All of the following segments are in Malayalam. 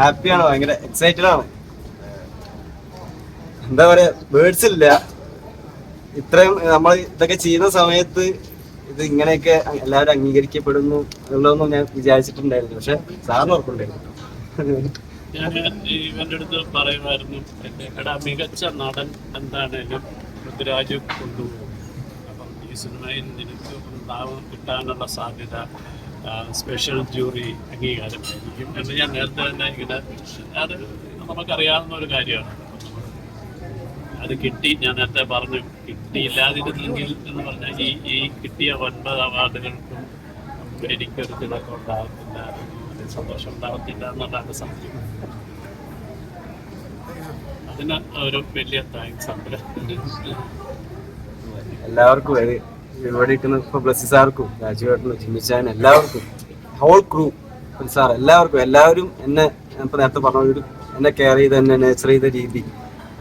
ഹാപ്പിയാണ്? ഭയങ്കര എക്സൈറ്റഡ് ആണ്? എന്താ പറയാ വേർഡ്സ് ഇല്ല. ഇത്രയും നമ്മൾ ഇതൊക്കെ ചെയ്യുന്ന സമയത്ത് ഇത് ഇങ്ങനെയൊക്കെ എല്ലാവരും അംഗീകരിക്കപ്പെടുന്നു എന്നുള്ളതൊന്നും ഞാൻ വിചാരിച്ചിട്ടുണ്ടായിരുന്നു പക്ഷെ സാറിന് ഉറപ്പുണ്ടായിരുന്നു ഞാൻ ഇവന്റെ അടുത്ത് പറയുമായിരുന്നു എടാ മികച്ച നടൻ എന്താണേലും പൃഥ്വിരാജ് കൊണ്ടുപോകും? അപ്പം ഈ സിനിമയിൽ നിനക്ക് ഉണ്ടാവും കിട്ടാനുള്ള സാധ്യത സ്പെഷ്യൽ ജൂറി അംഗീകാരമായിരിക്കും. എന്ന് ഞാൻ നേരത്തെ തന്നെ ഇങ്ങനെ അത് നമുക്കറിയാവുന്ന ഒരു കാര്യമാണ്. അത് കിട്ടി ഞാൻ നേരത്തെ പറഞ്ഞു കിട്ടിയില്ലാതിരുന്നെങ്കിൽ എന്ന് പറഞ്ഞാൽ ഈ ഈ കിട്ടിയ ഒൻപത് അവാർഡുകൾക്കും എനിക്കൊരു തിളക്കം ഉണ്ടാകത്തില്ല സന്തോഷം ഉണ്ടാകത്തില്ല എന്നുള്ളതാണ് സത്യം. അതിന് ഒരു വലിയ താങ്ക്സ് ഉണ്ട്. എല്ലാവർക്കും ഇവിടെ ഇരിക്കുന്ന ബ്ലസ്സി സാർക്കും രാജുവേട്ടനും ചിമ്മിച്ചാനും എല്ലാവർക്കും ഹോൾ ക്രൂ സാർ എല്ലാവർക്കും എല്ലാവരും എന്നെ ഞാൻ നേരത്തെ പറഞ്ഞ ഒരു എന്നെ കെയർ ചെയ്ത് എന്നെ നേച്ചർ ചെയ്ത രീതി.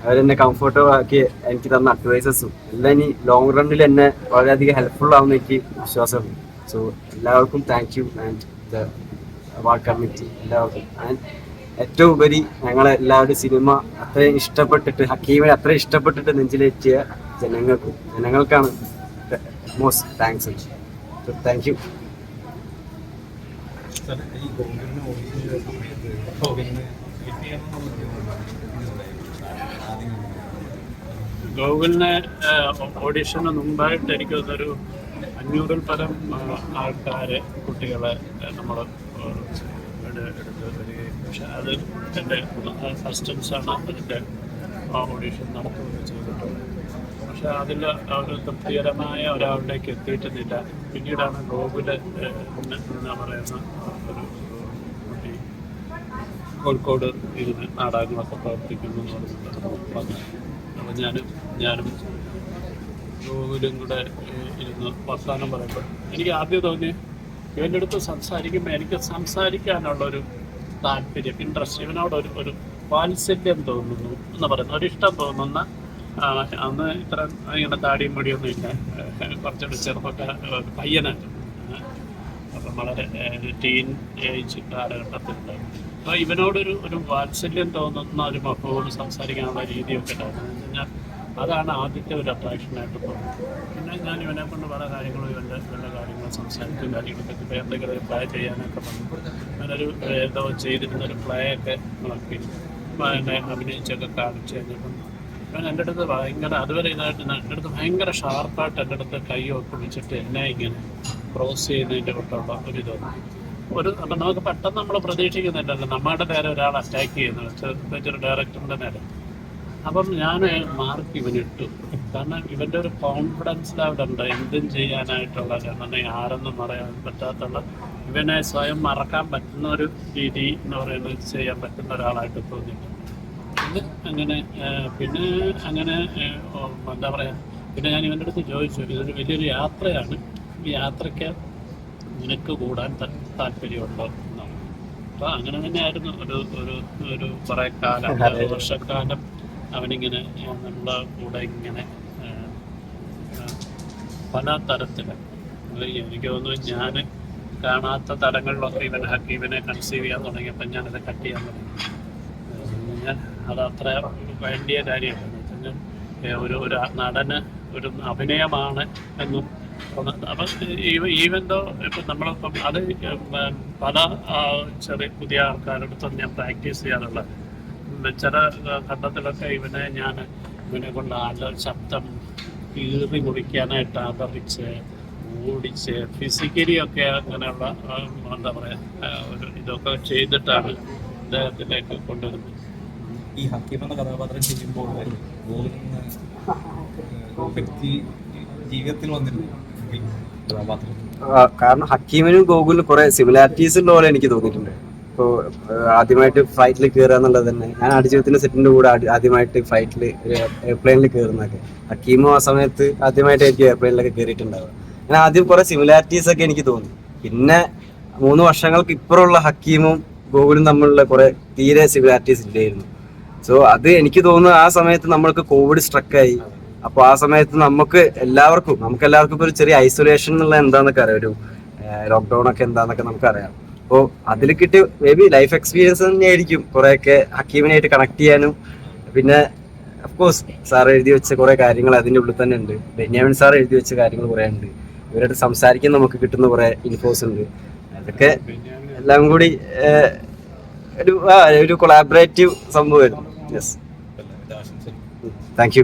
അവരെന്നെ കംഫർട്ടബിൾ ആക്കി എനിക്ക് തന്ന അഡ്വൈസസും എല്ലാം ഇനി ലോങ് റണ്ണിൽ എന്നെ വളരെയധികം ഹെൽപ്ഫുൾ ആവുന്ന എനിക്ക് വിശ്വാസമുണ്ട്. സോ എല്ലാവർക്കും thank you and the award committee എല്ലാവർക്കും. ആൻഡ് ഏറ്റവും ഉപരി ഞങ്ങളെ എല്ലാവരുടെ സിനിമ അത്രയും ഇഷ്ടപ്പെട്ടിട്ട് ഹക്കീമിനെ അത്രയും ഇഷ്ടപ്പെട്ടിട്ട് നെഞ്ചിലേറ്റിയ ജനങ്ങൾക്കും ജനങ്ങൾക്കാണ് മോസ്റ്റ് താങ്ക്സ് താങ്ക് യു ഈ ചെയ്ത സമയത്ത് ഗോകുലിന് ആദ്യം ഗൂഗിളിന് ഓഡീഷന് മുമ്പായിട്ട് എനിക്ക് തോന്നുന്നൊരു അഞ്ഞൂറിൽ പരം ആൾക്കാരെ കുട്ടികളെ നമ്മൾ എടുത്ത് അത് എന്റെ അസിസ്റ്റൻസാണ് അതിന്റെ ഓഡീഷൻ നടത്തുകയും ചെയ്തിട്ടുള്ളത്. പക്ഷെ അതിൽ ഒരു തൃപ്തികരമായ ഒരാളിലേക്ക് എത്തിയിട്ടുന്നില്ല പിന്നീടാണ് ഗോകുൽ എന്നാ പറയുന്ന ഒരു കുട്ടി കോഴിക്കോട് ഇരുന്ന് നാടകങ്ങളൊക്കെ പ്രവർത്തിക്കുന്നു എന്ന് പറഞ്ഞിട്ട് വന്നു അപ്പോൾ ഞാനും ഞാനും ഗോകുലും കൂടെ ഇരുന്ന് വർത്തമാനം പറയുമ്പോൾ എനിക്ക് ആദ്യം തോന്നി ഇവന്റെ അടുത്ത് സംസാരിക്കുമ്പോൾ എനിക്ക് സംസാരിക്കാനുള്ളൊരു താല്പര്യം ഇൻട്രസ്റ്റ് ഇവനോട് ഒരു ഒരു വാത്സല്യം തോന്നുന്നു എന്ന് പറയുന്ന. ഒരു ഇഷ്ടം തോന്നുന്ന അന്ന് ഇത്ര ഇങ്ങനെ താടിയും മുടിയൊന്നും ഇല്ല. കുറച്ചുകൂടി ചെറുപ്പൊക്കെ പയ്യനായിരുന്നു. അപ്പം വളരെ ടീൻ ഏജ് കാലഘട്ടത്തിലുണ്ട് അപ്പോൾ ഇവനോടൊരു ഒരു വാത്സല്യം തോന്നുന്ന ഒരു മക്കളോട് സംസാരിക്കാനുള്ള രീതിയൊക്കെ ഉണ്ടായിരുന്നു. ഞാൻ അതാണ് ആദ്യത്തെ ഒരു അട്രാക്ഷനായിട്ട് തോന്നുന്നത് പിന്നെ ഞാൻ ഇവനെ കൊണ്ട് പല കാര്യങ്ങളും ഇവന്റെ ഇവരുടെ കാര്യങ്ങൾ സംസാരിക്കും കാര്യങ്ങളൊക്കെ ഇപ്പോൾ എന്തെങ്കിലും പ്ലേ ചെയ്യാനൊക്കെ വന്നു ഞാനൊരു ഏതോ ചെയ്തിരുന്ന ഒരു പ്ലേ ഒക്കെ നോക്കി എന്നെ അഭിനയിച്ചൊക്കെ കാണിച്ചു കഴിഞ്ഞപ്പം അവൻ എന്റെ അടുത്ത് ഭയങ്കര അതുവരെ ഇതായിട്ട് എന്റെ അടുത്ത് ഭയങ്കര ഷാർപ്പായിട്ട് എന്റെ അടുത്ത് കൈ ഒക്കെ പിടിച്ചിട്ട് എന്നെ ഇങ്ങനെ ക്രോസ് ചെയ്യുന്നതിന്റെ കൊണ്ടുള്ള ഒരു ഇത് ഒരു അപ്പം നമുക്ക് പെട്ടെന്ന് നമ്മൾ പ്രതീക്ഷിക്കുന്നില്ലല്ലോ. നമ്മുടെ നേരെ ഒരാൾ അറ്റാക്ക് ചെയ്യുന്നത് ഡയറക്ടറിന്റെ നേരെ. അപ്പം ഞാൻ മാർക്ക് ഇവനിട്ടു കാരണം ഇവന്റെ ഒരു കോൺഫിഡൻസ് ലെവൽ ഉണ്ട്. എന്തും ചെയ്യാനായിട്ടുള്ള കാരണം ആരെന്നും പറയാൻ പറ്റാത്തുള്ള ഇവനെ സ്വയം മറക്കാൻ പറ്റുന്ന ഒരു രീതി എന്ന് പറയുന്നത് ചെയ്യാൻ പറ്റുന്ന ഒരാളായിട്ട് തോന്നിയിട്ടുണ്ട്. ഇത് അങ്ങനെ പിന്നെ അങ്ങനെ എന്താ പറയാ പിന്നെ ഞാൻ ഇവന്റെ അടുത്ത് ചോദിച്ചു. ഇതൊരു വലിയൊരു യാത്രയാണ്. ഈ യാത്രയ്ക്ക് നിനക്ക് കൂടാൻ ത- താല്പര്യമുണ്ടോ? എന്നാണ് അപ്പൊ അങ്ങനെ തന്നെയായിരുന്നു. ഒരു ഒരു ഒരു കുറെ കാലം ഒരു വർഷക്കാലം അവനിങ്ങനെ നമ്മളെ കൂടെ ഇങ്ങനെ പല തരത്തിൽ. എനിക്ക് തോന്നുന്നു ഞാൻ കാണാത്ത തലങ്ങളിലൊക്കെ ഇവൻ ഹക്കീമിനെ കൺസീവ് ചെയ്യാൻ തുടങ്ങിയപ്പോൾ ഞാനത് കട്ട് ചെയ്യാൻ തുടങ്ങി. ഞാൻ അത് അത്ര വേണ്ടിയ ഏ, ഒരു ഒരു നടന് ഒരു അഭിനയമാണ് എന്നും അപ്പം ഈവൻ ദോ ഇപ്പം നമ്മളിപ്പം അത് പല ചെറിയ പുതിയ ആൾക്കാരുടെ അടുത്ത് ഞാൻ പ്രാക്ടീസ് ചെയ്യാറുള്ളത് ചില ഘട്ടത്തിലൊക്കെ ഇവനെ ഞാൻ ഇവനെ കൊണ്ട് ആല ശബ്ദം കീറി മുറിക്കാനായിട്ട് ആദരിച്ച് ഓടിച്ച് ഫിസിക്കലി ഒക്കെ അങ്ങനെയുള്ള എന്താ പറയുക ഒരു ഇതൊക്കെ ചെയ്തിട്ടാണ് അദ്ദേഹത്തിലേക്ക് കൊണ്ടുവരുന്നത്. ഈ ഹക്കീം എന്ന കഥാപാത്രം ചെയ്യുമ്പോൾ വ്യക്തി ജീവിതത്തിൽ വന്നിരുന്നു. കാരണം ഹക്കീമിനും ഗോകുലിനും കുറെ സിമിലാരിറ്റീസ് ഉള്ള പോലെ എനിക്ക് തോന്നിയിട്ടുണ്ട്. ഇപ്പോൾ ആദ്യമായിട്ട് ഫ്ലൈറ്റിൽ കയറുക എന്നുള്ളത് തന്നെ. ഞാൻ അടിജീവിതത്തിന്റെ സെറ്റിന്റെ കൂടെ ആദ്യ- ആദ്യമായിട്ട് ഫ്ലൈറ്റിൽ എയർപ്ലെയിനിൽ കയറുന്നൊക്കെ ഹക്കീമോ ആ സമയത്ത് ആദ്യമായിട്ടായിരിക്കും എയർപ്ലെയിനിലൊക്കെ കയറിയിട്ടുണ്ടാവുക ഞാൻ ആദ്യം കുറെ സിമിലാരിറ്റീസ് ഒക്കെ എനിക്ക് തോന്നി. പിന്നെ മൂന്ന് വർഷങ്ങൾക്ക് ഇപ്പുറമുള്ള ഹക്കീമും ഗോകുലും തമ്മിലുള്ള കുറെ തീരെ സിമിലാരിറ്റീസ് ഇല്ലായിരുന്നു. സോ അത് എനിക്ക് തോന്നുന്നു ആ സമയത്ത് നമ്മൾക്ക് കോവിഡ് സ്ട്രക്കായി അപ്പൊ ആ സമയത്ത് നമുക്ക് എല്ലാവർക്കും നമുക്ക് എല്ലാവർക്കും ഇപ്പൊ ഒരു ചെറിയ ഐസൊലേഷൻ എന്നുള്ള എന്താന്നൊക്കെ അറിയാം. ഒരു ലോക്ക്ഡൌൺ ഒക്കെ എന്താന്നൊക്കെ നമുക്കറിയാം. അപ്പോൾ അതിൽ കിട്ടിയ മേ ബി ലൈഫ് എക്സ്പീരിയൻസ് തന്നെയായിരിക്കും കുറെയൊക്കെ ഹക്കീമിനായിട്ട് കണക്ട് ചെയ്യാനും. പിന്നെ അഫ്കോഴ്സ് സാർ എഴുതി വെച്ച കുറെ കാര്യങ്ങൾ അതിന്റെ ഉള്ളിൽ തന്നെ ഉണ്ട്. ബെന്യാമിൻ സാർ എഴുതി വെച്ച കാര്യങ്ങൾ കുറെ ഉണ്ട്. ഇവരായിട്ട് സംസാരിക്കാൻ നമുക്ക് കിട്ടുന്ന കുറെ ഇൻഫോസ് ഉണ്ട്. അതൊക്കെ എല്ലാം കൂടി ഒരു ഒരു കൊളാബറേറ്റീവ് സംഭവമായിരുന്നു. Yes thank you